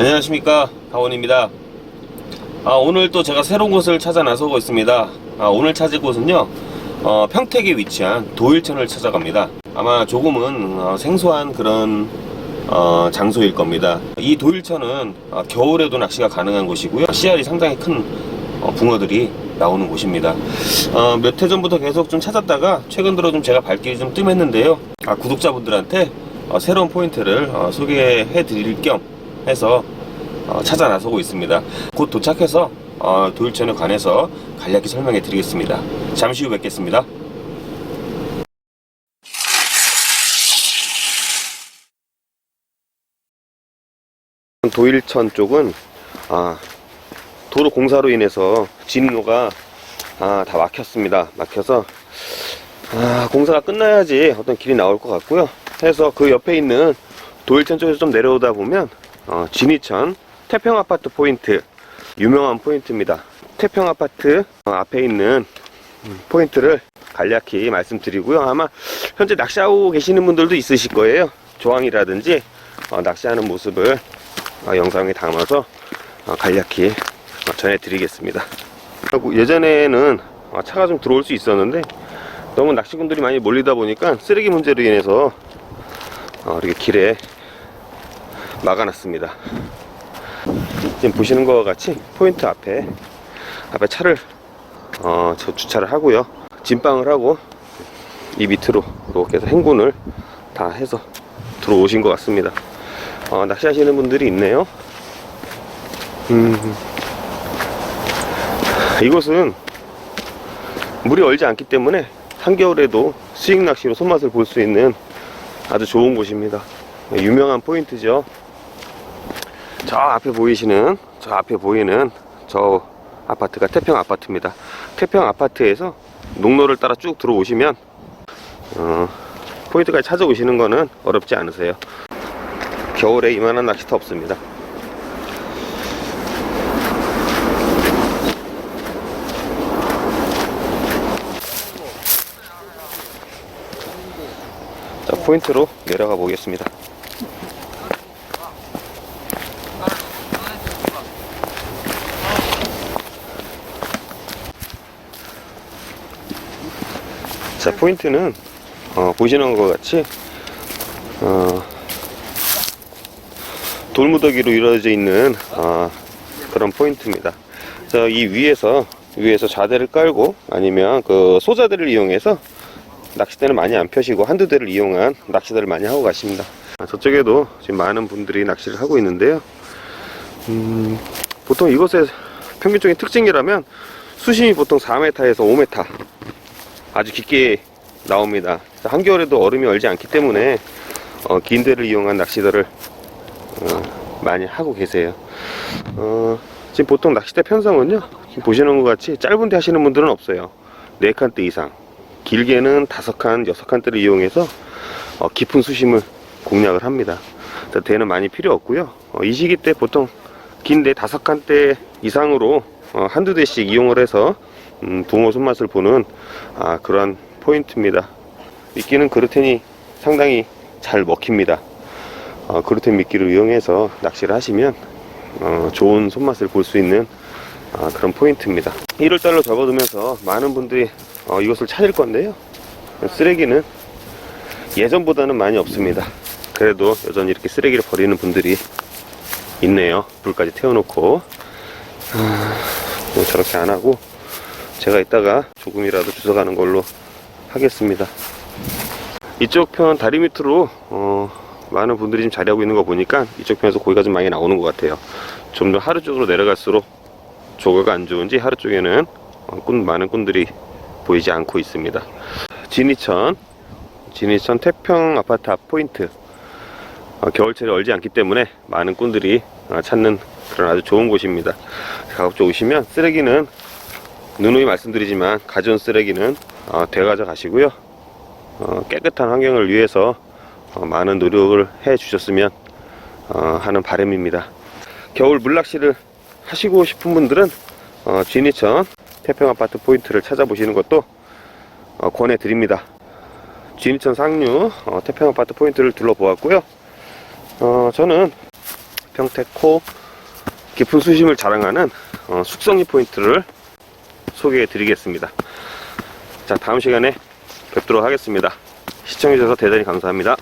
안녕하십니까. 가원입니다. 아, 오늘 또 제가 새로운 곳을 찾아 나서고 있습니다. 아, 오늘 찾을 곳은요 어, 평택에 위치한 도일천을 찾아갑니다. 아마 조금은 어, 생소한 그런 어, 장소일 겁니다. 이 도일천은 어, 겨울에도 낚시가 가능한 곳이고요. 씨알이 상당히 큰 어, 붕어들이 나오는 곳입니다. 어, 몇 해 전부터 계속 좀 찾았다가 최근 들어 좀 제가 발길이 좀 뜸했는데요. 아, 구독자분들한테 어, 새로운 포인트를 어, 소개해 드릴 겸 해서 어, 찾아 나서고 있습니다. 곧 도착해서 어, 도일천에 관해서 간략히 설명해 드리겠습니다. 잠시 후 뵙겠습니다. 도일천 쪽은 아, 도로 공사로 인해서 진로가 아, 다 막혔습니다. 막혀서 아, 공사가 끝나야지 어떤 길이 나올 것 같고요. 해서 그 옆에 있는 도일천 쪽에서 좀 내려오다 보면 어, 진이천 태평 아파트 포인트 유명한 포인트입니다. 태평 아파트 어, 앞에 있는 음, 포인트를 간략히 말씀드리고요. 아마 현재 낚시하고 계시는 분들도 있으실 거예요. 조항이라든지 어, 낚시하는 모습을 어, 영상에 담아서 어, 간략히 어, 전해드리겠습니다. 하고 예전에는 어, 차가 좀 들어올 수 있었는데 너무 낚시꾼들이 많이 몰리다 보니까 쓰레기 문제로 인해서 어, 이렇게 길에 막아놨습니다. 지금 보시는 것과 같이 포인트 앞에 앞에 차를 어, 저 주차를 하고요. 진방을 하고 이 밑으로 이렇게 해서 행군을 다 해서 들어오신 것 같습니다. 어, 낚시하시는 분들이 있네요. 음, 이곳은 물이 얼지 않기 때문에 한겨울에도 수익 낚시로 손맛을 볼 수 있는 아주 좋은 곳입니다. 유명한 포인트죠. 저 앞에 보이시는 저 앞에 보이는 저 아파트가 태평 아파트입니다. 태평 아파트에서 농로를 따라 쭉 들어오시면 어, 포인트까지 찾아오시는 거는 어렵지 않으세요. 겨울에 이만한 낚시터 없습니다. 자, 포인트로 내려가 보겠습니다. 자, 포인트는 어, 보시는 것 같이 어, 돌무더기로 이루어져 있는 어, 그런 포인트입니다. 자, 이 위에서 위에서 자대를 깔고 아니면 그 소자대를 이용해서 낚싯대는 많이 안 펴시고 한두 대를 이용한 낚시대를 많이 하고 가십니다. 아, 저쪽에도 지금 많은 분들이 낚시를 하고 있는데요. 음, 보통 이곳의 평균적인 특징이라면 수심이 보통 4m에서 5m 아주 깊게 나옵니다. 한겨울에도 얼음이 얼지 않기 때문에 어, 긴 대를 이용한 낚시들을 어, 많이 하고 계세요. 어, 지금 보통 낚싯대 편성은요. 보시는 것 같이 짧은 데 하시는 분들은 없어요. 4칸대 이상. 길게는 5칸, 6칸대를 이용해서 어, 깊은 수심을 공략을 합니다. 대는 많이 필요 없고요. 어, 이 시기 때 보통 긴데 5칸대 이상으로 어, 한두 대씩 이용을 해서 음, 붕어 손맛을 보는 아, 그러한 포인트입니다. 미끼는 그루텐이 상당히 잘 먹힙니다. 어, 그루텐 미끼를 이용해서 낚시를 하시면 어, 좋은 손맛을 볼 수 있는 아, 그런 포인트입니다. 1월달로 접어들면서 많은 분들이 어, 이것을 찾을 건데요. 쓰레기는 예전보다는 많이 없습니다. 그래도 여전히 이렇게 쓰레기를 버리는 분들이 있네요. 불까지 태워놓고 아, 뭐 저렇게 안 하고 제가 이따가 조금이라도 주워가는 걸로 하겠습니다. 이쪽 편 다리 밑으로 어, 많은 분들이 지금 자리하고 있는 거 보니까 이쪽 편에서 고기가 좀 많이 나오는 것 같아요. 좀 더 하루 쪽으로 내려갈수록 조거가 안 좋은지 하루 쪽에는 어, 꾼, 많은 꾼들이 보이지 않고 있습니다. 진이천, 진이천 태평 아파트 앞 포인트. 어, 겨울철에 얼지 않기 때문에 많은 꾼들이 어, 찾는 그런 아주 좋은 곳입니다. 가급적 오시면 쓰레기는 누누이 말씀드리지만 가전 쓰레기는 어, 되가져 가시고요. 어, 깨끗한 환경을 위해서 어, 많은 노력을 해 주셨으면 어, 하는 바람입니다. 겨울 물낚시를 하시고 싶은 분들은 어, 진이천 태평 아파트 포인트를 찾아보시는 것도 어, 권해드립니다. 진이천 상류 어, 태평 아파트 포인트를 둘러보았고요. 어, 저는 평택호 깊은 수심을 자랑하는 어, 숙성리 포인트를 소개해 드리겠습니다. 자, 다음 시간에 뵙도록 하겠습니다. 시청해주셔서 대단히 감사합니다.